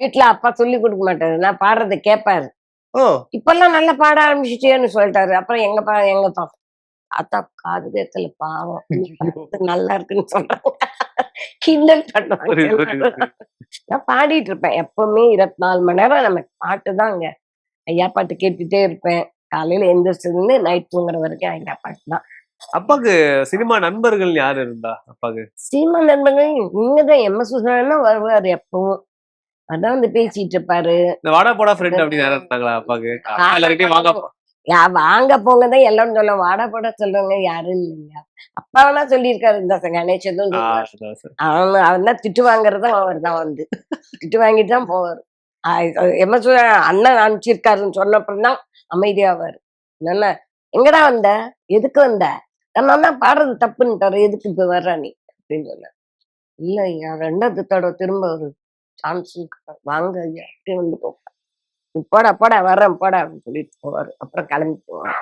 வீட்டுல அப்பா சொல்லி கொடுக்க மாட்டாரு. நான் பாடுறதை கேட்பாரு ஓ. இப்பெல்லாம் நல்லா பாட ஆரம்பிச்சிட்டேன்னு சொல்லிட்டாரு. அப்புறம் எங்க பா எங்க பா அத்தா காது கேட்கல பாவம் நல்லா இருக்குன்னு சொல்றாங்க. கிண்டல் பண்ணுவாங்க. நான் பாடிட்டு இருப்பேன். எப்பவுமே இருபத்தி நாலு மணி நேரம் நமக்கு பாட்டு தாங்க. ஐயா பாட்டு கேட்டுட்டே இருப்பேன். காலையில எந்திரிச்சதுன்னு நைட் தூங்குற வரைக்கும் ஐயா பாட்டு தான். அப்பாக்கு சினிமா நண்பர்கள் யாரு இருந்தா? அப்பாக்கு? சீமா நண்பர்கள் இங்கதான் எம் எஸ் சுசனா வருவாரு எப்பவும். அதான் வந்து பேசிட்டு இருப்பாரு இந்த வாடா போடா ஃப்ரெண்ட் அப்படின்னு யாரும் இருந்தாங்களா அப்பாக்கு? வாங்க. யா வாங்க போங்கதான் எல்லாரும் சொல்ல வாடா போட சொல்லுவாங்க யாரும் இல்லைங்க. அப்பாவெல்லாம் சொல்லியிருக்காரு. இந்த. அதான் sir. அவன் அவன் தான் திட்டு வாங்குறதும் அவர் தான் வந்து. திட்டு வாங்கிட்டு தான் போவார். எம்எஸ் அண்ணன் அனுப்பிச்சிருக்காருன்னு சொன்னப்பறம் தான் அமைதியாவார் என்ன எங்கடா வந்த? எதுக்கு வந்த? நம்ம அண்ணா பாடுறது தப்புன்னுட்டாரு. எதுக்கு இப்ப வர்ற நீ? அப்படின்னு சொன்னார். இல்ல ரெண்டாவது தடவை திரும்ப ஒரு சான்ஸ் வாங்க ஐயா அப்படியே வந்து போ போடா போடா வர்றேன் போடா அப்படின்னு சொல்லிட்டு போவாரு. அப்புறம் கிளம்பி போவார்.